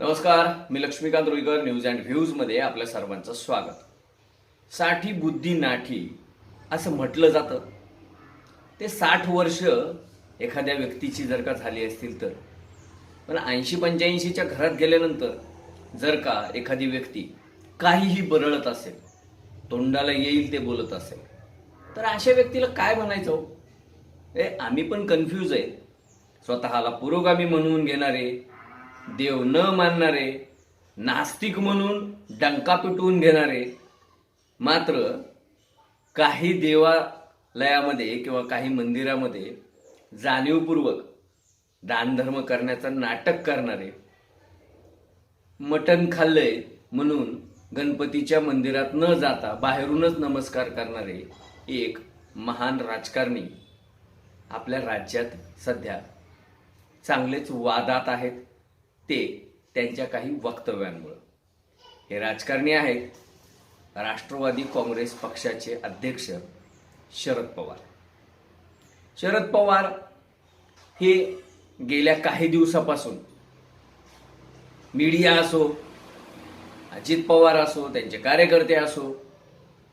नमस्कार मी Laxmikant Ruikar news and व्ह्यूजमध्ये आपल्या सर्वांचं स्वागत. साठी बुद्धी नाठी असं म्हटलं जातं. ते साठ वर्ष एखाद्या व्यक्तीची जर का झाली असतील तर. पण ऐंशी पंच्याऐंशीच्या घरात गेल्यानंतर जर का एखादी व्यक्ती काहीही बरळत असेल तोंडाला येईल ते बोलत असेल तर अशा व्यक्तीला काय म्हणायचं हो? ए आम्ही पण कन्फ्यूज आहे. स्वतःला पुरोगामी म्हणून घेणारे देव न मानणारे नास्तिक म्हणून डंका पिटवून घेणारे मात्र काही देवालयामध्ये किंवा काही मंदिरामध्ये जाणीवपूर्वक दानधर्म करण्याचं नाटक करणारे मटण खाल्लंय म्हणून गणपतीच्या मंदिरात न जाता बाहेरूनच नमस्कार करणारे एक महान राजकारणी आपल्या राज्यात सध्या चांगलेच वादात आहेत. ते त्यांच्या काही वक्तव्यांमुळं. हे राजकारणी आहेत. राष्ट्रवादी काँग्रेस पक्षाचे अध्यक्ष शरद पवार. शरद पवार हे गेल्या काही दिवसापासून मीडिया असो अजित पवार असो त्यांचे कार्यकर्ते असो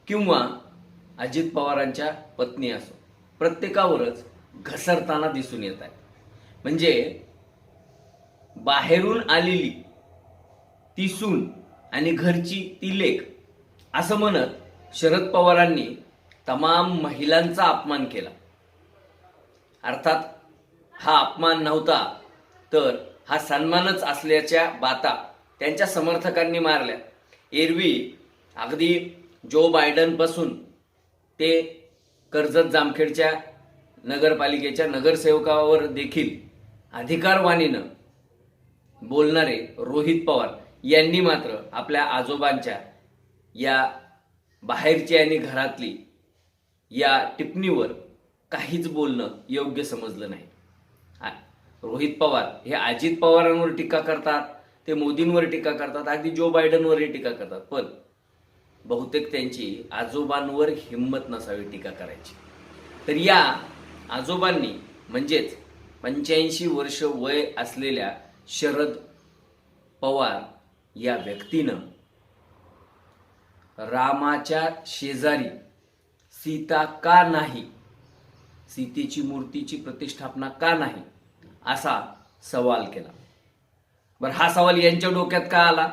किंवा अजित पवारांच्या पत्नी असो प्रत्येकावरच घसरताना दिसून येत आहे म्हणजे बाहेरून आलेली ती सून आणि घरची ती लेख असं म्हणत शरद पवारांनी तमाम महिलांचा अपमान केला. अर्थात हा अपमान नव्हता तर हा सन्मानच असल्याच्या बाता त्यांच्या समर्थकांनी मारल्या. एरवी अगदी जो बायडनपासून ते कर्जत जामखेडच्या नगरपालिकेच्या नगरसेवकावर देखील अधिकारवाणीनं बोलणारे रोहित पवार यांनी मात्र आपल्या आजोबांच्या या बाहेरची आणि घरातली या टिप्पणीवर काहीच बोलणं योग्य समजलं नाही. रोहित पवार हे अजित पवारांवर टीका करतात ते मोदींवर टीका करतात अगदी जो बायडनवरही टीका करतात. पण बहुतेक त्यांची आजोबांवर हिंमत नसावी टीका करायची. तर या आजोबांनी म्हणजेच पंच्याऐंशी वर्ष वय असलेल्या शरद पवार या व्यक्तीनं रामाच्या शेजारी सीता का नाही? सीतेची मूर्तीची प्रतिष्ठापना का नाही? असा सवाल केला. बरं हा सवाल यांच्या डोक्यात का आला?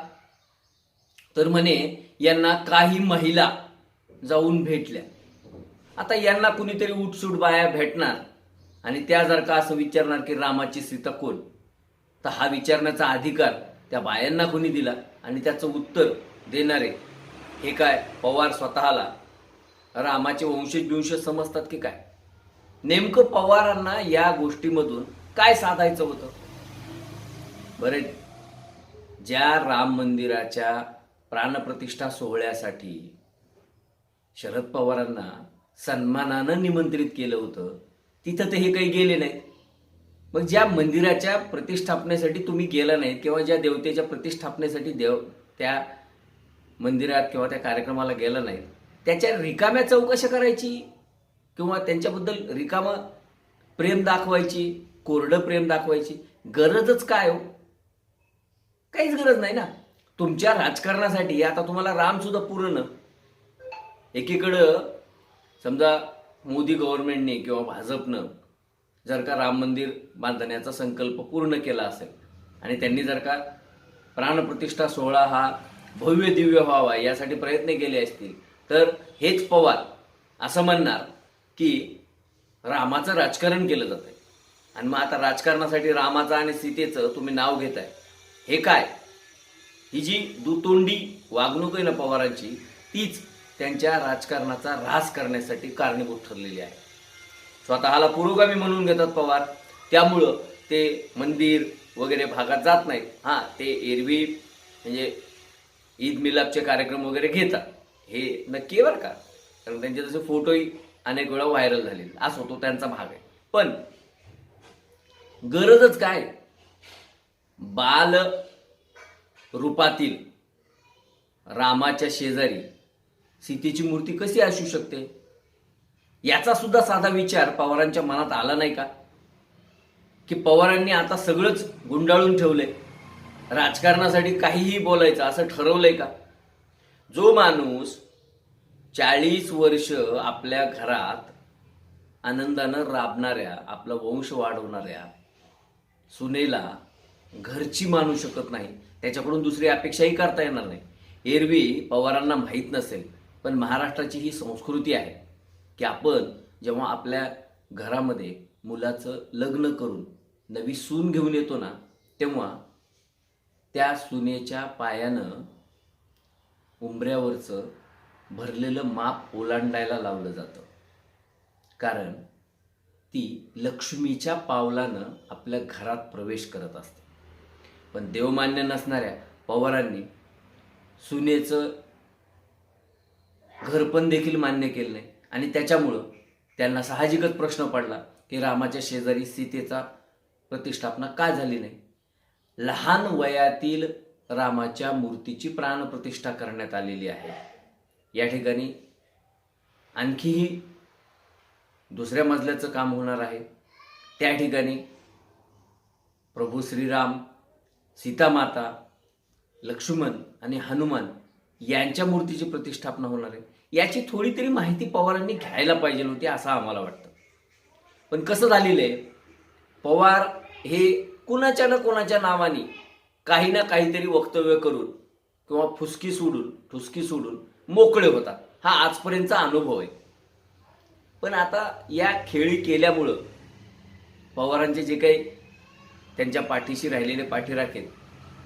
तर म्हणे यांना काही महिला जाऊन भेटल्या. आता यांना कुणीतरी उठसूट बाया भेटणार आणि त्या जर का असं विचारणार की रामाची सीता कोण? तर हा विचारण्याचा अधिकार त्या बायांना कोणी दिला आणि त्याचं उत्तर देणारे हे काय पवार स्वतःला रामाचे वंशज बिंशज समजतात की काय? नेमकं पवारांना या गोष्टीमधून काय साधायचं होतं? बरे ज्या राम मंदिराच्या प्राणप्रतिष्ठा सोहळ्यासाठी शरद पवारांना सन्मानानं निमंत्रित केलं होतं तिथं ते हे काही गेले नाहीत. मग ज्या मंदिराच्या प्रतिष्ठापनेसाठी तुम्ही गेला नाहीत किंवा ज्या देवतेच्या प्रतिष्ठापनेसाठी देव त्या मंदिरात किंवा त्या कार्यक्रमाला गेला नाहीत त्याच्या रिकाम्या चौकशा करायची? किंवा त्यांच्याबद्दल रिकामं प्रेम दाखवायची कोरडं प्रेम दाखवायची? गरजच काय हो? काहीच गरज नाही ना. तुमच्या राजकारणासाठी आता तुम्हाला रामसुद्धा पुरणं. एकीकडं समजा मोदी गव्हर्नमेंटने किंवा भाजपनं जर का राम मंदिर बांधण्याचा संकल्प पूर्ण केला असेल आणि त्यांनी जर का प्राणप्रतिष्ठा सोहळा हा भव्य दिव्य व्हावा यासाठी प्रयत्न केले असतील तर हेच पवार असं म्हणणार की रामाचं राजकारण केलं जातंय. आणि मग आता राजकारणासाठी रामाचं आणि सीतेचं तुम्ही नाव घेताय. हे काय? ही जी दुतोंडी वागणूक आहे ना पवारांची तीच त्यांच्या राजकारणाचा ऱ्हास करण्यासाठी कारणीभूत ठरलेली आहे. स्वतःला पुरोगामी म्हणून घेतात पवार. त्यामुळं ते मंदिर वगैरे भागात जात नाहीत. हां ते एरवी म्हणजे ईद मिलापचे कार्यक्रम वगैरे घेतात. हे नक्की बरं का. कारण त्यांचे तसे फोटोही अनेक वेळा व्हायरल झालेले असो तो त्यांचा भाग आहे. पण गरजच काय? बाल रूपातील रामाच्या शेजारी सीतेची मूर्ती कशी असू शकते? याचा सुद्धा साधा विचार पवारांच्या मनात आला नाही का? की पवारांनी आता सगळंच गुंडाळून ठेवलंय. राजकारणासाठी काहीही बोलायचं असं ठरवलंय का? जो माणूस चाळीस वर्ष आपल्या घरात आनंदानं राबणाऱ्या आपला वंश वाढवणाऱ्या सुनेला घरची मानू शकत नाही. त्याच्याकडून दुसरी अपेक्षाही करता येणार नाही. एरवी पवारांना माहीत नसेल पण महाराष्ट्राची ही संस्कृती आहे. की आपण जेव्हा आपल्या घरामध्ये मुलाचं लग्न करून नवी सून घेऊन येतो ना तेव्हा त्या सुनेच्या पायानं उंबऱ्यावरचं भरलेलं माप ओलांडायला लावलं जातं. कारण ती लक्ष्मीच्या पावलानं आपल्या घरात प्रवेश करत असते. पण देवमान्य नसणाऱ्या पवारांनी सुनेचं घरपण देखील मान्य केलं नाही. आणि त्याच्यामुळं त्यांना साहजिकच प्रश्न पडला की रामाच्या शेजारी सीतेचा प्रतिष्ठापना का झाली नाही? लहान वयातील रामाच्या मूर्तीची प्राणप्रतिष्ठा करण्यात आलेली आहे. या ठिकाणी आणखीही दुसऱ्या मजल्याचं काम होणार आहे. त्या ठिकाणी प्रभू श्रीराम सीतामाता लक्ष्मण आणि हनुमान यांच्या मूर्तीची प्रतिष्ठापना होणार आहे. याची थोडी तरी माहिती पवारांनी घ्यायला पाहिजे होती असं आम्हाला वाटतं. पण कसं झालेलं आहे? पवार हे कुणाच्या ना कोणाच्या नावाने काही ना काहीतरी वक्तव्य करून किंवा फुसकी सोडून ठुसकी सोडून मोकळे होतात. हा आजपर्यंतचा अनुभव आहे. पण आता या खेळी केल्यामुळं पवारांचे जे काही त्यांच्या पाठीशी राहिलेले पाठीराखेत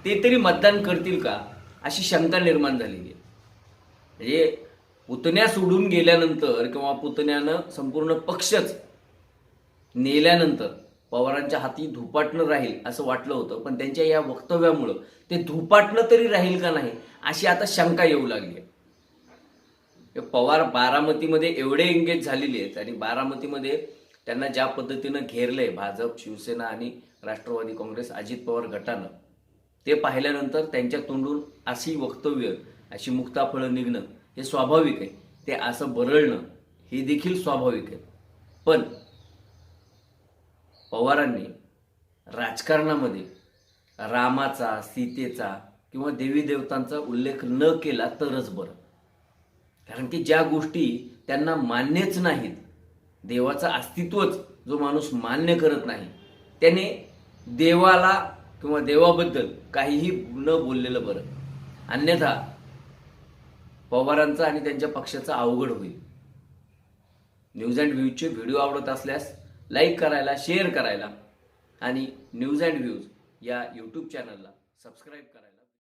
ते तरी मतदान करतील का अशी शंका निर्माण झालेली आहे. म्हणजे पुतण्या सोडून गेल्यानंतर किंवा पुतण्यानं संपूर्ण पक्षच नेल्यानंतर पवारांच्या हाती धुपाटणं राहील असं वाटलं होतं. पण त्यांच्या या वक्तव्यामुळं ते धुपाटणं तरी राहील का नाही अशी आता शंका येऊ लागली आहे. पवार बारामतीमध्ये एवढे एंगेज झालेले आहेत आणि बारामतीमध्ये त्यांना ज्या पद्धतीनं घेरलंय भाजप शिवसेना आणि राष्ट्रवादी काँग्रेस अजित पवार गटानं ते पाहिल्यानंतर त्यांच्या तोंडून अशी वक्तव्य अशी मुक्ताफळं निघणं हे स्वाभाविक आहे. ते असं बरळणं हे देखील स्वाभाविक आहे. पण पवारांनी राजकारणामध्ये रामाचा सीतेचा किंवा देवी देवतांचा उल्लेख न केला तरच बरं. कारण की ज्या गोष्टी त्यांना मान्यच नाहीत देवाचं अस्तित्वच जो माणूस मान्य करत नाही त्याने देवाला किंवा देवाबद्दल काहीही न बोललेलं बरं. अन्यथा पवारांचा आणि त्यांच्या पक्षाचा अवघड होईल. न्यूज अँड व्ह्यूजचे व्हिडिओ आवडत असल्यास लाईक करायला शेअर करायला आणि न्यूज अँड व्ह्यूज या यूट्यूब चॅनलला सबस्क्राईब करायला.